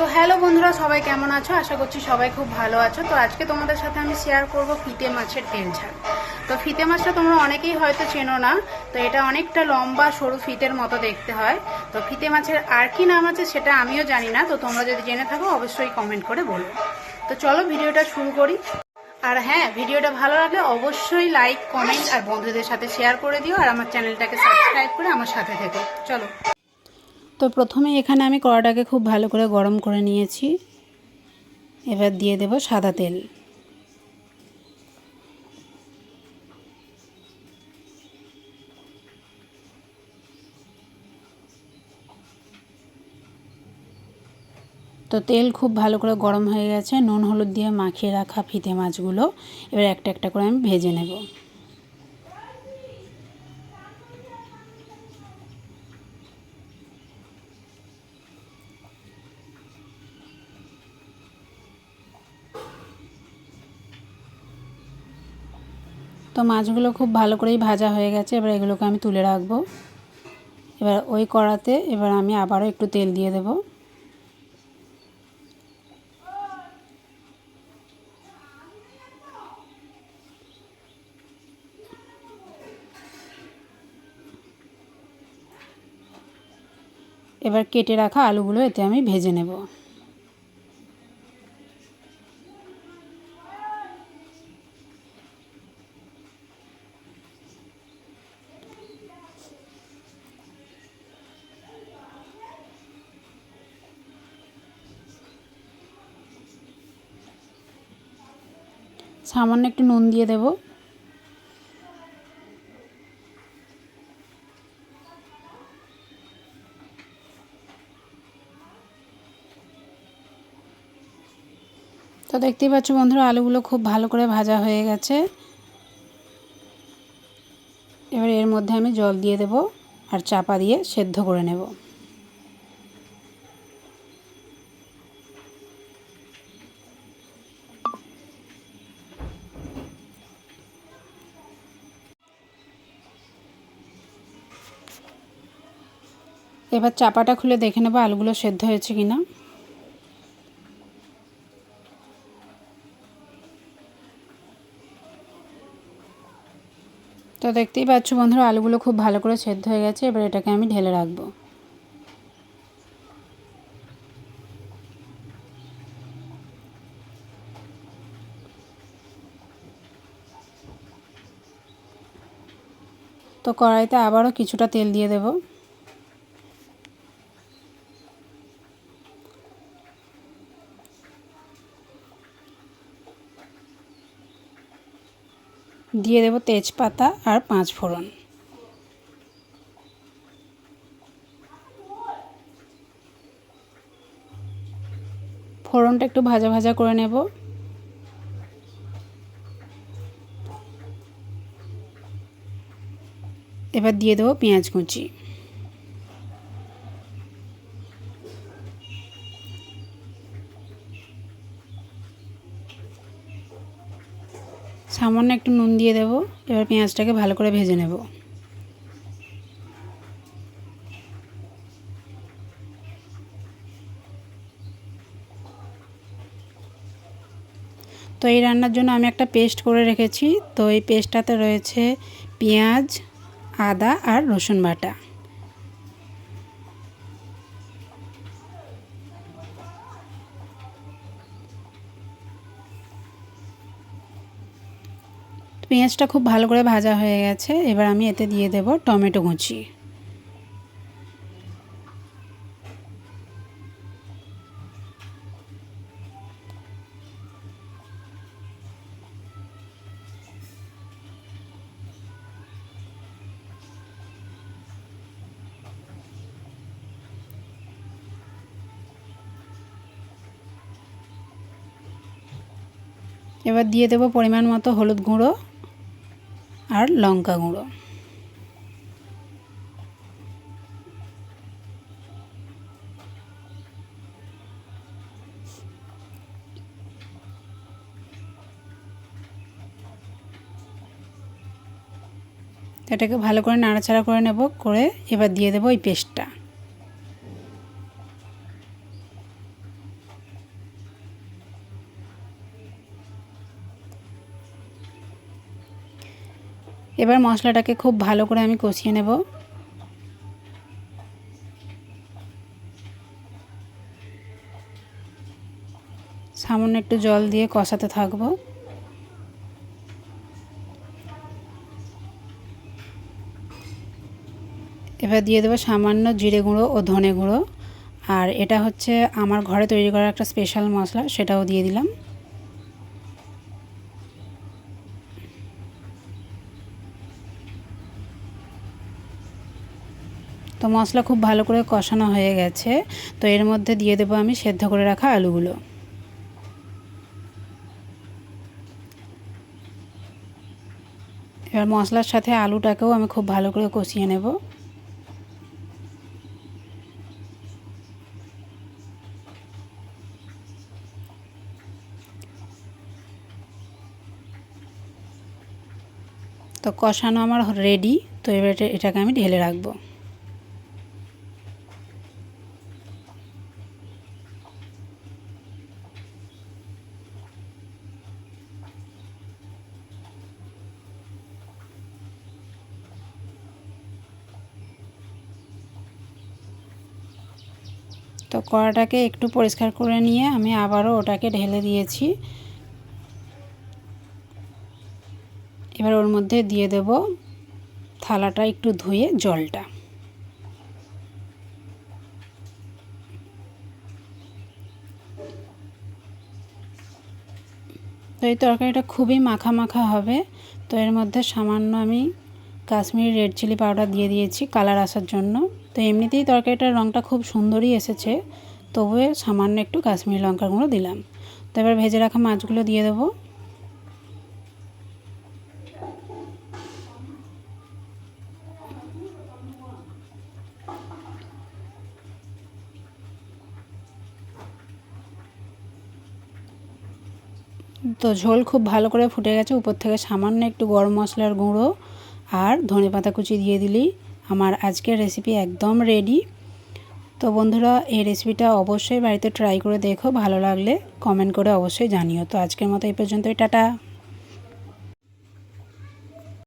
তো হ্যালো বন্ধুরা, সবাই কেমন আছো? আশা করছি সবাই খুব ভালো আছো। তো আজকে তোমাদের সাথে আমি শেয়ার করব ফিতে মাছের ঝাল। তো ফিতে মাছটা তোমরা অনেকেই হয়তো চেনো না, তো এটা অনেকটা লম্বা, সরু ফিতের মতো দেখতে হয়। তো ফিতে মাছের আর কি নাম আছে সেটা আমিও জানি না, তো তোমরা যদি জেনে থাকো অবশ্যই কমেন্ট করে বলো। তো চলো ভিডিওটা শুরু করি। আর হ্যাঁ ভিডিওটা ভালো লাগলে অবশ্যই লাইক কমেন্ট আর বন্ধুদের সাথে শেয়ার করে দিও, আর আমার চ্যানেলটাকে সাবস্ক্রাইব করে আমার সাথে থেকো। চলো। তো প্রথমে এখানে আমি কড়াটাকে খুব ভালো করে গরম করে নিয়েছি। এবার দিয়ে দেব সাদা তেল। তো তেল খুব ভালো করে গরম হয়ে গেছে। নুন, হলুদ দিয়ে মাখিয়ে রাখা ফিতে মাছগুলো। এবার একটা একটা করে আমি ভেজে নেব। তো মাছগুলো খুব ভালো করেই ভাজা হয়ে গেছে, এবার এগুলোকে আমি তুলে রাখব। এবার ওই কড়াতে এবার আমি আবারও একটু তেল দিয়ে দেবো। এবার কেটে রাখা আলুগুলো এতে আমি ভেজে নেব। সামান্য একটু নুন দিয়ে দেবো। তো দেখতেই পাচ্ছ বন্ধুরা, আলুগুলো খুব ভালো করে ভাজা হয়ে গেছে। এবার এর মধ্যে আমি জল দিয়ে দেব আর চাপা দিয়ে সেদ্ধ করে নেব। এবার চাপাটা খুলে দেখে নেব আলুগুলো সেদ্ধ হয়েছে কি না তো দেখতেই পাচ্ছ বন্ধুরা, আলুগুলো খুব ভালো করে সেদ্ধ হয়ে গেছে, এবার এটাকে আমি ঢেলে রাখব। তো কড়াইতে আবারও কিছুটা তেল দিয়ে দেব। দিয়ে দেব তেজপাতা আর পাঁচ ফোড়ন। ফোড়নটা একটু ভাজা ভাজা করে নেব। এবার দিয়ে দেবো পেঁয়াজ কুচি। সামান্য একটু নুন দিয়ে দেবো, এবার পেঁয়াজটাকে ভালো করে ভেজে নেব। তো এই রান্নার জন্য আমি একটা পেস্ট করে রেখেছি। তো এই পেস্টটাতে রয়েছে পেঁয়াজ, আদা আর রসুন বাটা। পেঁয়াজটা খুব ভালো করে ভাজা হয়ে গেছে। এবার আমি এতে দিয়ে দেব টমেটো কুচি। এবার দিয়ে দেব পরিমাণ মতো হলুদ গুঁড়ো। আর লঙ্কা গুঁড়ো। এটাকে ভালো করে নাড়াচাড়া করে নেব, করে এবার দিয়ে দেবো ওই পেস্টটা এবার মশলাটাকে খুব ভালো করে আমি কষিয়ে নেব। সামান্য একটু জল দিয়ে কষাতে থাকব। এবার দিয়ে দেবো সামান্য জিরে গুঁড়ো ও ধনে গুঁড়ো। আর এটা হচ্ছে আমার ঘরে তৈরি করা একটা স্পেশাল মশলা, সেটাও দিয়ে দিলাম। তো মশলা খুব ভালো করে কষানো হয়ে গেছে। তো এর মধ্যে দিয়ে দেবো আমি সেদ্ধ করে রাখা আলুগুলো। এবার মশলার সাথে আলুটাকেও আমি খুব ভালো করে কষিয়ে নেব। তো কষানো আমার রেডি, তো এবার এটাকে আমি ঢেলে রাখব। তো কড়াটাকে একটু পরিষ্কার করে নিয়ে আমি আবারও ওটাকে ঢেলে দিয়েছি। এবার ওর মধ্যে দিয়ে দেব থালাটা একটু ধুয়ে জলটা। তো এই তরকারিটা খুবই মাখা মাখা হবে। তো এর মধ্যে সামান্য আমি কাশ্মীরি রেড চিলি পাউডার দিয়ে দিয়েছি কালার আসার জন্য। তো এমনিতেই তরকারিটার রঙটা খুব সুন্দরই এসেছে। তবুও সামান্য একটু কাশ্মীরি লঙ্কার গুঁড়ো দিলাম। তো এবার ভেজে রাখা মাছগুলো দিয়ে দেবো। তো ঝোল খুব ভালো করে ফুটে গেছে। উপর থেকে সামান্য একটু গরম মশলার গুঁড়ো আর ধনে পাতা কুচি দিয়ে দিলেই আমার আজকের রেসিপি একদম রেডি তো বন্ধুরা, এই রেসিপিটা অবশ্যই বাড়িতে ট্রাই করে দেখো, ভালো লাগলে কমেন্ট করে অবশ্যই জানিও। তো আজকের মতো এই পর্যন্তই, টাটা।